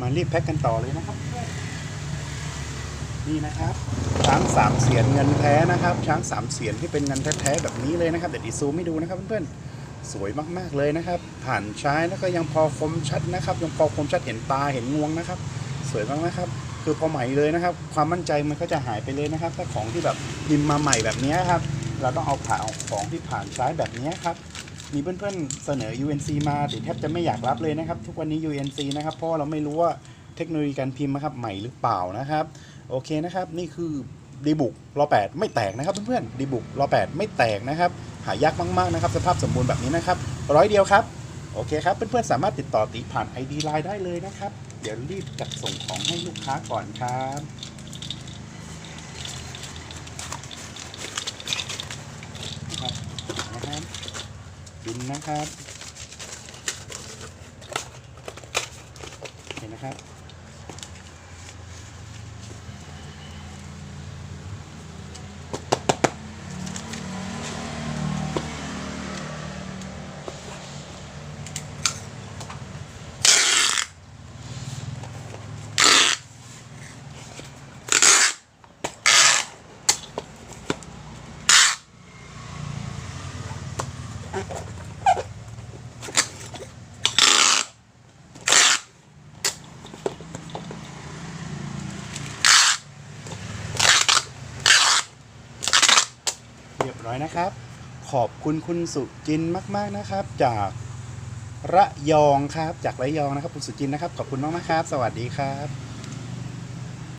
มารีบแพ็คกันต่อเลยนะครับ นี่นะครับ ช้างสามเสียนเงินแท้นะครับ ช้างสามเสียนที่เป็นเงินแท้ๆแบบนี้เลยนะครับเดี๋ยวดีซูมให้ดูนะครับเพื่อนๆสวยมากๆเลยนะครับ ผ่านใช้แล้วก็ยังพอคมชัดนะครับ ยังพอคมชัดเห็นตาเห็นงวงนะครับ สวยมากนะครับ คือพอใหม่เลยนะครับ ความมั่นใจมันก็จะหายไปเลยนะครับถ้าของที่แบบพิมพ์มาใหม่แบบนี้ครับเราต้องเอาผ่าเอาของที่ผ่านใช้แบบนี้ครับ มีเพื่อนๆเสนอ UNC มาแต่แทบจะไม่อยากรับเลยนะครับ ทุกวันนี้ UNC นะครับเพราะเราไม่รู้ว่าเทคโนโลยีการพิมพ์นะครับใหม่หรือเปล่านะครับ โอเคนะครับ นี่คือดีบุกรอ8ไม่แตกนะครับเพื่อนๆดีบุกรอ8ไม่แตกนะครับ หายากมากๆนะครับ สภาพสมบูรณ์แบบนี้นะครับร้อยเดียวครับโอเคครับเพื่อนๆสามารถติดต่อตีผ่าน ID Line ได้เลยนะครับ เดี๋ยวรีบจัดส่งของให้ลูกค้าก่อนครับนะครับ ดินนะครับ เห็นนะครับ เรียบร้อยนะครับ ขอบคุณคุณสุจินมาก ๆนะครับ จากระยองครับ จากระยองนะครับ คุณสุจินนะครับ ขอบคุณมากๆครับ สวัสดีครับ